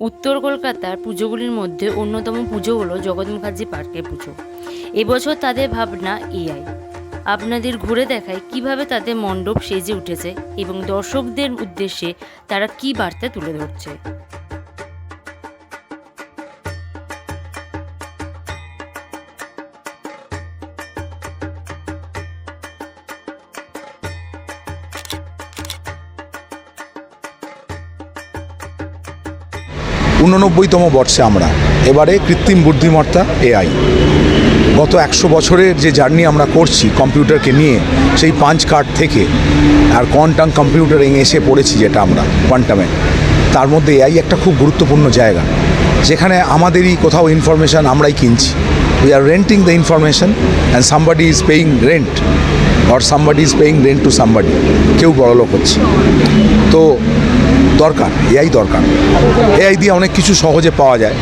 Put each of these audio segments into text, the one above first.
উত্তর কলকাতার পুজোগুলির মধ্যে অন্যতম পুজো হলো জগৎ মুখার্জি পার্কের পুজো। এবছর তাদের ভাবনা এআই। আপনাদের ঘুরে দেখায় কীভাবে তাদের মণ্ডপ সেজে উঠেছে এবং দর্শকদের উদ্দেশ্যে তারা কি বার্তা তুলে ধরছে। উননব্বইতম বর্ষে আমরা। এবারে কৃত্রিম বুদ্ধিমত্তা, এআই। গত একশো বছরের যে জার্নি আমরা করছি কম্পিউটারকে নিয়ে, সেই পাঁচ কার্ড থেকে আর কোয়ান্টাম কম্পিউটারিং এসে পড়েছি যেটা আমরা, কোয়ান্টামে তার মধ্যে এআই একটা খুব গুরুত্বপূর্ণ জায়গা, যেখানে আমাদেরই কোথাও ইনফরমেশান আমরাই কিনছি। We are renting the information and somebody is paying rent or somebody is paying rent to somebody কেউ বড়লোক হচ্ছে। তো দরকার, এআই দরকার। এআই দিয়ে অনেক কিছু সহজে পাওয়া যায়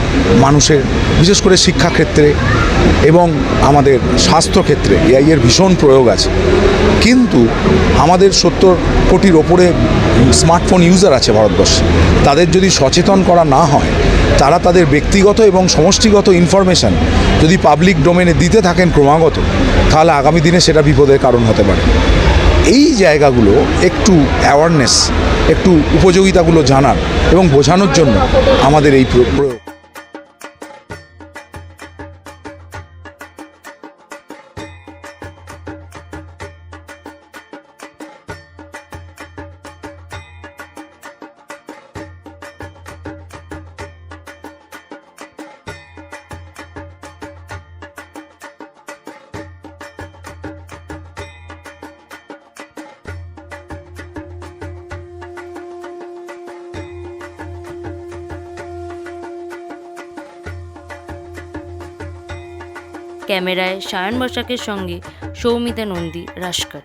মানুষের, বিশেষ করে শিক্ষাক্ষেত্রে এবং আমাদের স্বাস্থ্যক্ষেত্রে, এআই এর ভীষণ প্রয়োগ আছে। কিন্তু আমাদের সত্তর কোটির ওপরে স্মার্টফোন ইউজার আছে ভারতবর্ষে। তাদের যদি সচেতন করা না হয়, তারা তাদের ব্যক্তিগত এবং সমষ্টিগত ইনফরমেশন যদি পাবলিক ডোমেনে দিতে থাকেন ক্রমাগত, তাহলে আগামী দিনে সেটা বিপদের কারণ হতে পারে। এই জায়গাগুলো একটু অ্যাওয়ারনেস একটু উপযোগিতাগুলো জানার এবং বোঝানোর জন্য আমাদের এই প্র- প্রয়োগ ক্যামেরায় সায়ন বসাকের সঙ্গে সৌমিতা নন্দী রাস্কার